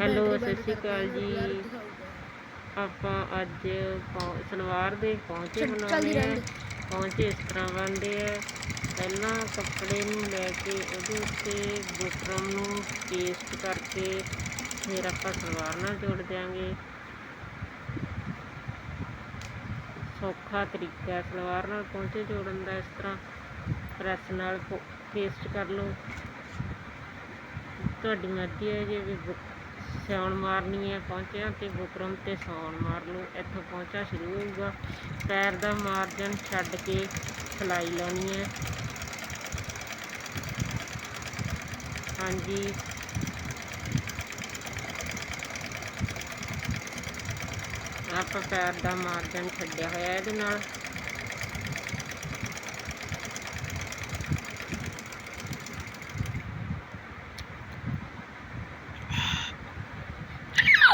Hello ਸਤਿ ਸ਼੍ਰੀ ਅਕਾਲ ਜੀ। ਆਪਾਂ ਅੱਜ ਸਲਵਾਰ ਦੇ ਪਹੁੰਚੇ ਬਣਾਉਣੇ ਆ। ਪਹੁੰਚੇ ਇਸ ਤਰ੍ਹਾਂ ਬਣਦੇ ਆ। ਪਹਿਲਾਂ ਕੱਪੜੇ ਨੂੰ ਲੈ ਕੇ ਉਹਦੇ ਉੱਤੇ ਬੁਕਰਮ ਨੂੰ ਪੇਸਟ ਕਰਕੇ ਫਿਰ ਆਪਾਂ ਸਲਵਾਰ ਨਾਲ ਜੋੜ ਦਿਆਂਗੇ। ਸੌਖਾ ਤਰੀਕਾ ਸਲਵਾਰ ਨਾਲ ਪਹੁੰਚੇ ਜੋੜਨ ਦਾ ਇਸ ਤਰ੍ਹਾਂ। ਪ੍ਰੈਸ ਨਾਲ ਪੇਸਟ ਕਰ ਲਓ। ਤੁਹਾਡੀ ਮਰਜ਼ੀ ਹੈ ਜੇ ਵੀ ਬੁਕ ਸਿਉਣ ਮਾਰਨੀ ਹੈ ਪਹੁੰਚਿਆਂ ਤੇ ਬੁਕਰਮ ਤੇ ਸਿਉਣ ਮਾਰ ਲਓ। ਇੱਥੋਂ ਪਹੁੰਚਾ ਸ਼ੁਰੂ ਹੋਊਗਾ। ਪੈਰ ਦਾ ਮਾਰਜਨ ਛੱਡ ਕੇ ਸਲਾਈ ਲਾਉਣੀ ਹੈ। ਹਾਂਜੀ। ਆਪਾਂ ਪੈਰ ਦਾ ਮਾਰਜਨ ਛੱਡਿਆ ਹੋਇਆ ਇਹਦੇ ਨਾਲ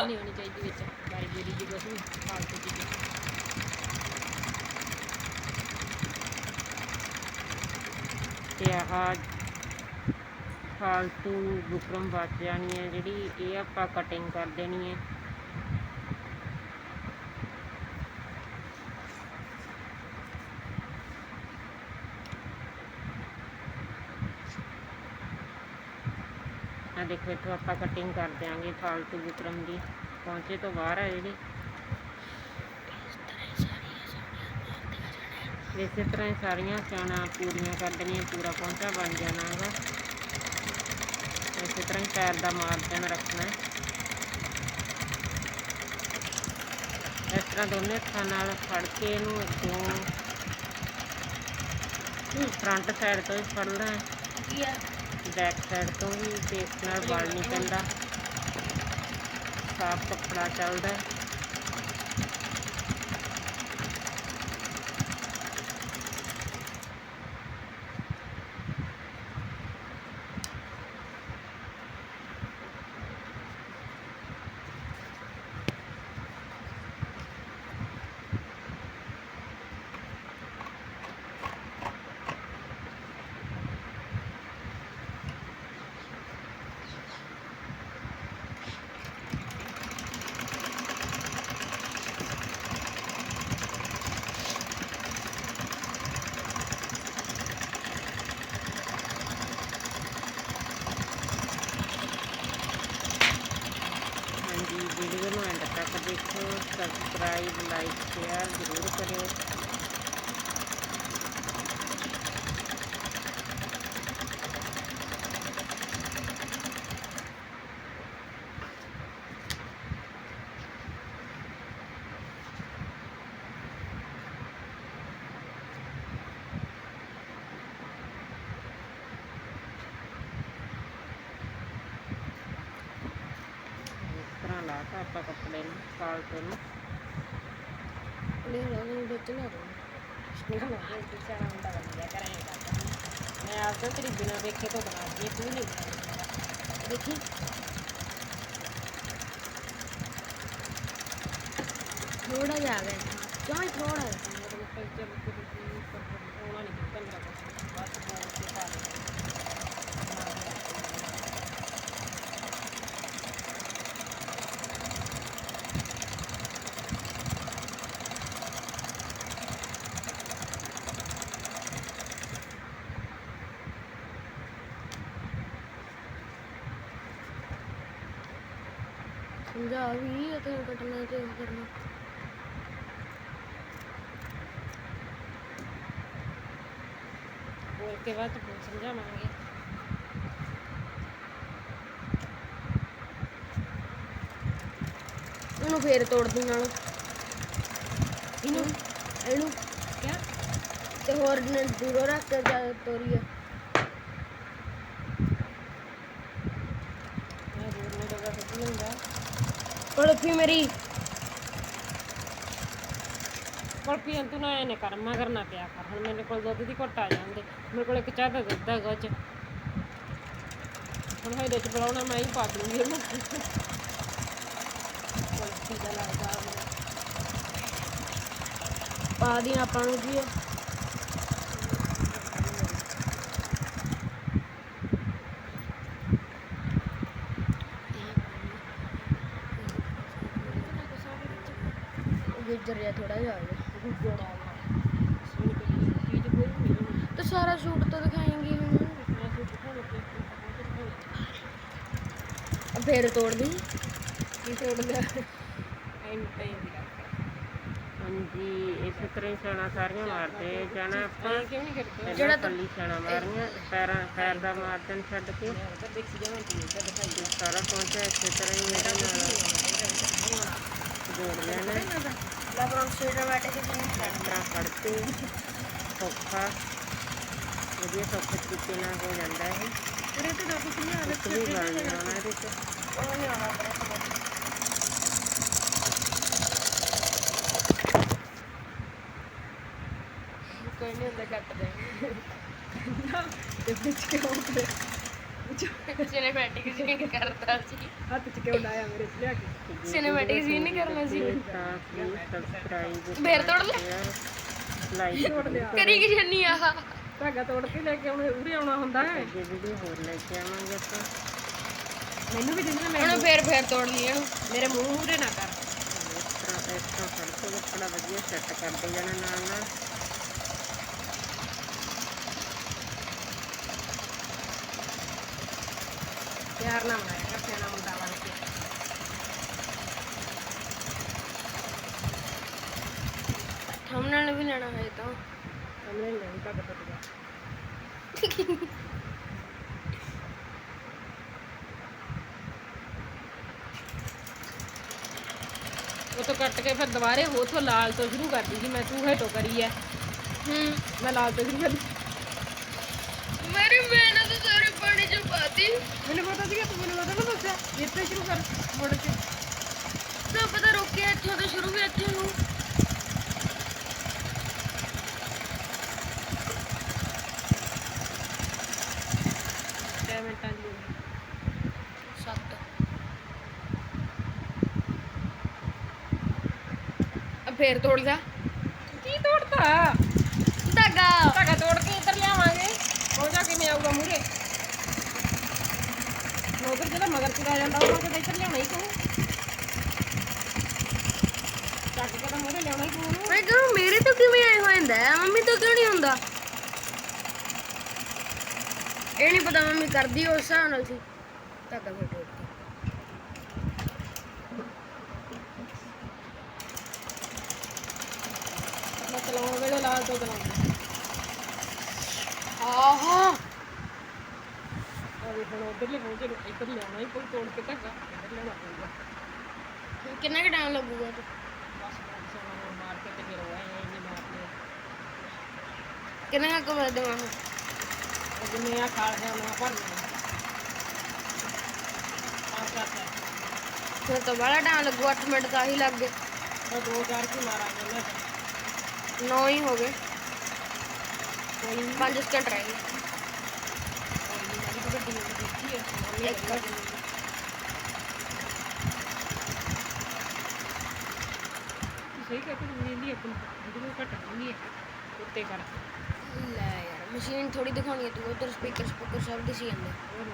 ਨਹੀਂ ਹੋਣੀ ਚਾਹੀਦੀ ਵਿੱਚ ਬਾਰੀ ਬੁਰੀ ਦੀ ਕੁਛ ਵੀ ਫਾਲਤੂ ਚੀਜ਼ਾਂ ਤੇ ਆਹ ਫਾਲਤੂ ਬੁਕਰਮ ਬਚ ਜਾਣੀ ਹੈ ਜਿਹੜੀ ਇਹ ਆਪਾਂ ਕਟਿੰਗ ਕਰ ਦੇਣੀ ਹੈ। ਆ ਦੇਖੋ, ਇੱਥੋਂ ਆਪਾਂ ਕਟਿੰਗ ਕਰ ਦਿਆਂਗੇ ਫਾਲਤੂ ਬੁਕਰਮ ਦੀ। ਪਹੁੰਚੇ ਤੋਂ ਬਾਹਰ ਆ ਜਿਹੜੀ। ਇਸੇ ਤਰ੍ਹਾਂ ਹੀ ਸਾਰੀਆਂ ਸਿਆਣਾ ਪੂਰੀਆਂ ਕਰ ਦੇਣੀਆਂ ਪੂਰਾ ਪਹੁੰਚਾ ਬਣ ਜਾਣਾ ਹੈਗਾ। ਇਸੇ ਤਰ੍ਹਾਂ ਹੀ ਪੈਰ ਦਾ ਮਾਰਜਨ ਰੱਖਣਾ। ਇਸ ਤਰ੍ਹਾਂ ਦੋਨੇ ਹੱਥਾਂ ਨਾਲ ਫੜ ਕੇ ਇਹਨੂੰ ਅੱਗੋਂ ਫਰੰਟ ਸਾਈਡ ਤੋਂ ਹੀ ਫੜਨਾ ਹੈ। ਬੈਕ ਸਾਈਡ ਤੋਂ ਵੀ ਤੇ ਇਸ ਨਾਲ ਵਲ ਨਹੀਂ ਪੈਂਦਾ। ਸਾਫ਼ ਕੱਪੜਾ ਚੱਲਦਾ ਹੈ। ਹਾਂਜੀ ਵੀਡੀਓ ਨੂੰ ਐਂਡ ਤੱਕ ਦੇਖੋ ਸਬਸਕ੍ਰਾਈਬ ਲਾਈਕ ਸ਼ੇਅਰ ਜ਼ਰੂਰ ਕਰਿਓ ਇਸ ਤਰ੍ਹਾਂ ਲਾਤਾ ਆਪਾਂ ਕੱਪੜੇ ਨੂੰ ਫਾਲਤੂ ਨੂੰ ਲੈ ਲਾ ਨੂੰ ਵਿੱਚ ਨਾ ਰੋ ਮੈਂ ਆਪ ਤਾਂ ਤੇਰੀ ਬਿਨਾਂ ਵੇਖੇ ਤੋਂ ਬਣਾ ਦਈ ਤੂੰ ਨਹੀਂ ਬਣਾਉਂਦਾ ਦੇਖੀ? ਥੋੜਾ ਗਿਆ। ਕਿਉਂ ਥੋੜਾ ਜਿਹਾ? ਮਤਲਬ ਕਲਚਰ ਉਹਨਾਂ ਨਹੀਂ ਕੀਤਾ ਮੇਰਾ ਕੁਛ ਬਸ ਬੋਲ ਕੇ ਪਾ ਦੇ ਸਮਝਾ ਵੀ ਇਹ ਤਾਂ ਕੱਟਣਾ ਤੇ ਉਹ ਕਰਨਾ। ਬੋਲ ਕੇ ਬਾਅਦ ਚ ਸਮਝਾਵਾਂਗੇ। ਉਹਨੂੰ ਫੇਰ ਤੋੜ ਦੂੰ ਨਾਲ। ਇਹਨੂੰ? ਇਹਨੂੰ। ਕਿਆ? ਤੇ ਹੋਰ ਨੇ ਦੂਰੋਂ ਰੱਖ ਕੇ ਜਾ ਤੋਰੀ ਆ ਮੈਂ ਦੂਰ ਨੂੰ ਜਗ੍ਹਾ ਸੁੱਟ ਲੂੰਗਾ ਕੁਲਫੀ ਮੇਰੀ। ਕੁਲਫੀ ਤੂੰ ਨਾ ਇਹਨੇ ਕਰ, ਮਗਰ ਨਾ ਪਿਆ ਕਰ। ਹੁਣ ਮੇਰੇ ਕੋਲ ਦੁੱਧ ਦੀ ਘੁੱਟ ਆ ਜਾਂਦੇ। ਮੇਰੇ ਕੋਲ ਇੱਕ ਚਾਹ ਦਾ ਦੁੱਧ ਹੈਗਾ ਚ। ਹੁਣ ਇਹਦੇ ਚ ਬੁਲਾਉਣਾ ਮੈਂ ਹੀ ਪਾ ਦੂੰਗੀ ਇਹਨੂੰ। ਕੁਲਫੀ ਦਾ ਲੱਗਦਾ। ਪਾ ਦੀਆਂ ਆਪਾਂ ਨੂੰ ਜੀ ਗੁੱਜਰ ਜਿਹਾ ਥੋੜਾ ਜਿਹਾ ਤੇ ਸਾਰਾ ਸੂਟ ਤਾਂ ਦਿਖਾਏਂਗੀ ਹੁਣ ਫੇਰ ਤੋੜ ਦੀ। ਕੀ ਤੋੜ ਲਿਆ? ਹਾਂਜੀ ਇਸੇ ਤਰ੍ਹਾਂ ਹੀ ਛਾਣਾ ਸਾਰੀਆਂ ਮਾਰਦੇ ਜਾਣਾ ਆਪਾਂ ਜਿਹੜਾ ਪੱਲੀ ਛਾਣਾ ਮਾਰਨੀਆਂ ਪੈਰਾਂ ਪੈਰ ਦਾ ਮਾਰਜਨ ਛੱਡ ਕੇ। ਸਾਰਾ ਪਹੁੰਚਿਆ ਇਸੇ ਤਰ੍ਹਾਂ ਹੀ ਇਹਦੇ ਨਾਲ। ਜੋੜ ਲੈਣਾ। ਲੈਬਰੋਨ ਸਿਸਟਮੈਟਿਕ ਇਸ ਤਰ੍ਹਾਂ ਫੜ ਕੇ ਸੌਖਾ ਵਧੀਆ ਸੌਖੇ ਤਰੀਕੇ ਨਾਲ ਹੋ ਜਾਂਦਾ ਹੈ ਪੂਰੇ ਤੇ ਕੁਝ ਨਹੀਂ ਆ ਕੁਛ ਵੀ ਨਹੀਂ ਆਉਣਾ ਇਹਦੇ 'ਚ। ਉਹ ਨਹੀਂ ਆਉਣਾ ਕੋਈ ਨਹੀਂ ਹੁੰਦਾ ਕੱਟ ਦੇ ਤੇ ਵਿੱਚ ਕਿਉਂ ਤੇ ਸਿਨੇਮੈਟਿਕ ਸੀਨ ਕਰਦਾ ਸੀ ਹੱਥ 'ਚ ਕਿਉਂ ਲਾਇਆ ਮੇਰੇ 'ਚ ਲਿਆ ਕੇ Cinematic scene ਨਹੀਂ ਕਰਨਾ ਸੀ। ਤਾਂ ਸਬਸਕ੍ਰਾਈਬ ਫੇਰ ਤੋੜ ਲਿਆ? ਲਾਈਕ ਤੋੜ ਲਿਆ ਕਰੀ ਕਿ ਜੰਨੀ ਆਹ ਧਾਗਾ ਤੋੜ ਕੇ ਲੈ ਕੇ ਆਉਣੇ ਉਰੇ ਆਉਣਾ ਹੁੰਦਾ ਹੈ ਅੱਗੇ ਵੀਡੀਓ ਹੋਰ ਲੈ ਕੇ ਆਵਾਂਗੇ ਆਪਾਂ ਮੈਨੂੰ ਵੀ ਦਿੰਦੇ ਮੈਂ ਉਹਨੂੰ ਫੇਰ ਫੇਰ ਤੋੜ ਲਈ ਇਹਨੂੰ ਮੇਰੇ ਮੂੰਹ ਮੂਰੇ ਨਾ ਕਰ ਇਸ ਤਰ੍ਹਾਂ ਇਸ ਤਰ੍ਹਾਂ ਫੜ ਕੇ ਕੱਪੜਾ ਵਧੀਆ ਸੈੱਟ ਕਰਦੇ ਜਾਣਾ ਨਾਲ ਨਾਲ ਪਿਆਰ ਨਾਲ ਬਣਾਇਆ ਕਰ ਸਿਆਣਾ ਮੁੰਡਾ ਬਣ ਕੇ ਥੰਬਨੇਲ ਵੀ ਲੈਣਾ ਹੈ ਤਾਂ ਉਹ ਕੱਟ ਕੇ ਫਿਰ ਦੁਬਾਰੇ ਉਹ ਤੋਂ ਲਾਲ ਤੋਂ ਸ਼ੁਰੂ ਕਰਦੀ ਸੀ ਮੈਂ ਤੂੰ ਹੇਟੋ ਕਰੀ ਐ ਹੂੰ। ਮੈਂ ਲਾਲ ਤੋਂ ਸ਼ੁਰੂ ਕਰਦੀ। ਮੇਰੀ ਮੈਨੂੰ ਪਤਾ ਸੀਗਾ ਤੂੰ ਮੈਨੂੰ ਪਤਾ ਨਾ ਦੱਸਿਆ ਇੱਥੇ ਸ਼ੁਰੂ ਕਰ ਮੁੜ ਕੇ ਤਾਂ ਪਤਾ ਰੋਕਿਆ ਇੱਥੋਂ ਤੋਂ ਸ਼ੁਰੂ ਵੀ ਇੱਥੇ ਨੂੰ ਕਿੰਨੇ ਮਿੰਟਾਂ ਦੀ ਹੋਈ? ਸੱਤ ਆ ਫੇਰ ਤੋੜ ਲਿਆ ਕੀ ਤੋੜਤਾ ਧਾਗਾ ਧਾਗਾ ਤੋੜ ਕੇ ਇੱਧਰ ਲਿਆਵਾਂਗੇ ਹੋ ਜਾ ਕਿਵੇਂ ਆਊਗਾ ਮੂਰੇ ਨੌਕਰ ਜਿਹੜਾ ਮਗਰ ਤੁਰਿਆ ਜਾਂਦਾ ਉਹ ਕਿਤੇ ਇੱਧਰ ਲਿਆਉਣਾ ਹੀ ਤੂੰ ਚੱਕ ਕੇ ਤਾਂ ਮੂਰੇ ਲਿਆਉਣਾ ਹੀ ਤੂੰ ਉਹਨੂੰ ਮੈਂ ਕਹਾਂ ਮੇਰੇ ਤੋਂ ਕਿਵੇਂ ਆਏ ਹੋ ਜਾਂਦਾ ਹੈ ਮੰਮੀ ਤੋਂ ਕਿਉਂ ਨਹੀਂ ਹੁੰਦਾ? ਇਹ ਨਹੀਂ ਪਤਾ ਮੰਮੀ ਕਰਦੀ ਉਸ ਹਿਸਾਬ ਨਾਲ ਸੀ। ਧਾਗਾ ਫੇਰ ਤੋੜ ਦਿੱਤਾ। ਮੈਂ ਚਲਾਉਣ ਵੇਲੇ ਲਾਲ ਤੋਂ ਚਲਾਉਂਦਾ ਆਹਾ। ਆ ਵੇਖ ਹੁਣ ਉਧਰਲੇ ਪਹੁੰਚੇ ਨੂੰ ਇੱਧਰ ਲਿਆਉਣਾ ਹੀ ਕੋਈ ਤੋੜ ਕੇ ਧਾਗਾ ਇੱਧਰ ਲਿਆਉਣਾ ਪਊਗਾ ਕਿੰਨਾ ਕੁ ਟਾਈਮ ਲੱਗੂਗਾ ਤੇ? ਬਸ ਸੋਨਾ ਹੋਰ ਮਾਰ ਕੇ ਤੇ ਫਿਰ ਉਹ ਐ ਇੰਨੇ ਮਾਰਨੇ ਕਿੰਨਾ ਕੁ ਵਧ ਦੇਵਾਂ ਉਹ ਜਿੰਨੇ ਆ ਖਾਲ ਹੈ ਉਹਨਾਂ ਭਰ ਲੈਣਾ। ਆ ਕਰਤਾ ਫਿਰ ਤਾਂ ਬੜਾ ਟਾਈਮ ਲੱਗੂ 8 ਮਿੰਟ ਤਾਂ ਹੀ ਲੱਗ ਗਏ। ਉਹ ਦੋ ਚਾਰ ਕੀ ਮਾਰਾਂਗੇ ਨਾ 9 ਹੀ ਹੋ ਗਏ। ਕੋਈ ਨਹੀਂ 5 ਸਕਿੰਟ ਰਹਿ ਗਏ ਕੋਈ ਨਹੀਂ ਮੇਰੀ ਤਾਂ ਗੱਡੀ ਨੂੰ ਦੇਖੀ ਹੈ ਮੰਮੀ ਇੱਕ ਅੱਗੇ ਗੱਡੀ ਨੂੰ। ਸਹੀ ਕਹਿੰਦੇ ਨੇ ਆਪਣੀ ਵੀਡੀਓ ਘਟ ਹੈ ਉੱਤੇ ਕਰ ਲੈ ਯਾਰ ਮਸ਼ੀਨ ਥੋੜੀ ਦਿਖਾਉਣੀ ਹੈ, ਤੂੰ ਉਧਰ ਸਪੀਕਰ ਸਪੀਕਰ ਸਭ ਦਿਸੀ ਜਾਂਦੇ। ਹੋਰ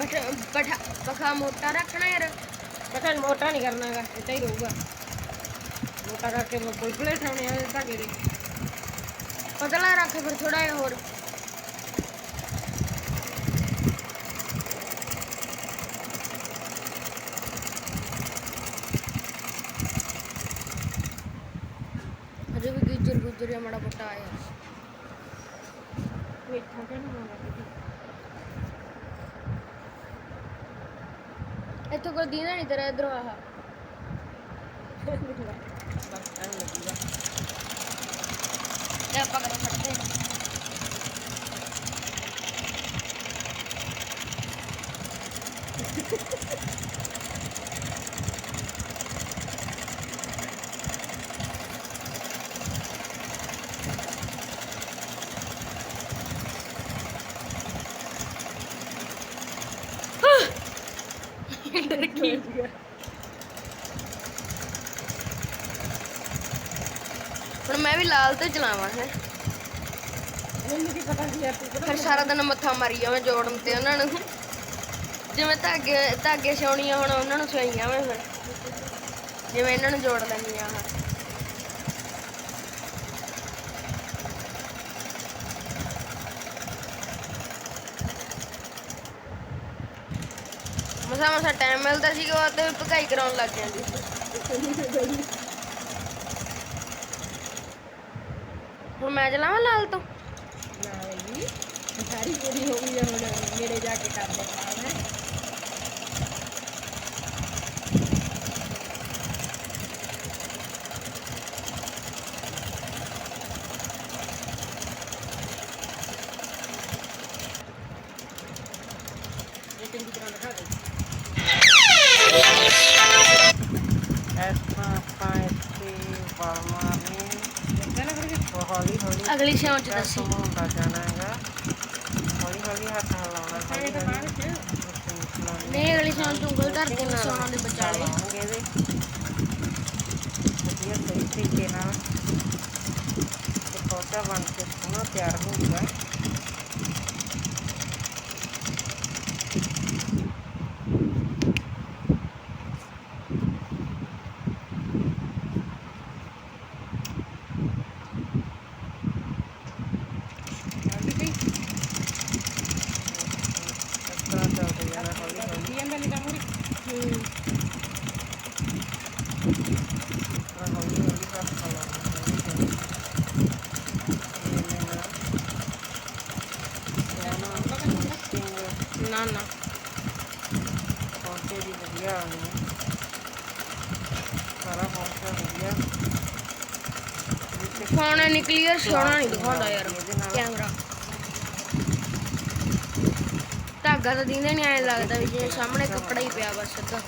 ਬਟ ਪਖਾ ਮੋਟਾ ਰੱਖਣਾ ਯਾਰ। ਪਤਾ ਮੋਟਾ ਨਹੀਂ ਕਰਨਾਗਾ ਇੱਦਾਂ ਹੀ ਰਹੂਗਾ। ਮੋਟਾ ਕਰਕੇ ਕੋਈ ਪਲੇਟ ਆਉਣੇ ਆ ਧਾਗੇ ਦੇ ਪਤਲਾ ਰੱਖ ਫਿਰ ਥੋੜਾ ਜਿਹਾ ਹੋਰ। ਅਜੇ ਵੀ ਗੁੱਜਰ ਗੁੱਜਰ ਜਿਹਾ ਮਾੜਾ ਮੋਟਾ ਆਇਆ। ਇੱਥੋਂ ਕਿ ਨਹੀਂ ਹੋਣਾ ਇੱਥੋਂ ਕੋਈ ਦੀਦਾ ਨਹੀਂ ਤੇਰਾ ਇਧਰੋਂ ਆਹ ਬਸ ਐਂ ਲੱਗੂਗਾ ਤੇ ਆਪਾਂ ਹੁਣ ਮੈਂ ਵੀ ਲਾਲ ਤੇ ਚਲਾਵਾਂ ਹੈ। ਫਿਰ ਸਾਰਾ ਦਿਨ ਮੱਥਾ ਮਾਰੀ ਜਾਵੇਂ ਜੋੜਨ ਤੇ ਉਹਨਾਂ ਨੂੰ। ਜਿਵੇਂ ਧਾਗੇ ਧਾਗੇ ਸਿਉਣੀਆਂ ਹੁਣ, ਉਹਨਾਂ ਨੂੰ ਸਿਉਈਆਂ ਮੈਂ ਫਿਰ। ਜਿਵੇਂ ਇਹਨਾਂ ਨੂੰ ਜੋੜ ਲੈਂਦੀਆਂ ਆ ਮਸਾ ਮਸਾ ਟਾਈਮ ਮਿਲਦਾ ਸੀਗਾ, ਉਹ ਤੇ ਭਕਾਈ ਕਰਾਉਣ ਲੱਗ ਜਾਂਦੀ ਹੁਣ ਮੈਂ ਚਲਾਵਾਂ ਲਾਲ ਤੋਂ? ਨਾ ਜੀ। ਸਾਰੀ ਪੂਰੀ ਹੋ ਗਈ ਆ, ਹੁਣ ਮੇਰੇ ਜਾ ਕੇ ਕਰ ਦੇ ਹੌਲੀ ਹੌਲੀ ਅਗਲੀ ਸਿਉਂ ਚ ਦੱਸੀ। ਹੁੰਦਾ ਜਾਣਾ ਹੈਗਾ। ਹੌਲੀ ਹੌਲੀ ਹੱਥ ਹਿਲਾਉਣਾ ਹੌਲੀ ਹੌਲੀ ਨਹੀਂ ਅਗਲੀ ਸਿਉਂ ਚ ਉਂਗਲ ਧਰ ਕੇ ਸੋਨਾ ਦੇ ਵਿਚਾਲੇ। ਇਹਦੇ। ਵਧੀਆ ਸਹੀ ਤਰੀਕੇ ਨਾਲ। ਤੇ ਪੌਦਾ ਬਣ ਕੇ ਸੋਹਣਾ ਤਿਆਰ ਹੋਊਗਾ ਇਸ ਤਰ੍ਹਾਂ ਚੱਲਦਾ ਜਾਣਾ ਹੌਲੀ ਹੌਲੀ ਹੂੰ ਤਾਂ ਹੌਲੀ ਹੌਲੀ ਹੱਥ ਹਿਲਾਉਣਾ ਹੌਲੀ ਹੌਲੀ ਇਹਨੇ ਨਾਲ ਸੋਹਣਾ ਫਿਨਿਸ਼ਿੰਗ ਨਾ ਨਾ ਪੌਂਚੇ ਦੀ ਵਧੀਆ ਆਉਣੀ ਹੈ ਸਾਰਾ ਪੌਂਚਾ ਵਧੀਆ। ਫੋਨ ਨਹੀਂ ਕਲੀਅਰ ਸੋਹਣਾ ਨਹੀਂ ਦਿਖਾਉਂਦਾ ਯਾਰ। ਕੈਮਰਾ। ਧਾਗਾ ਤਾਂ ਦਿੰਦੇ ਨਹੀਂ ਐਂ ਲੱਗਦਾ ਵੀ ਜਿਵੇਂ ਸਾਹਮਣੇ ਕੱਪੜਾ ਹੀ ਪਿਆ ਬਸ ਸਿੱਧਾ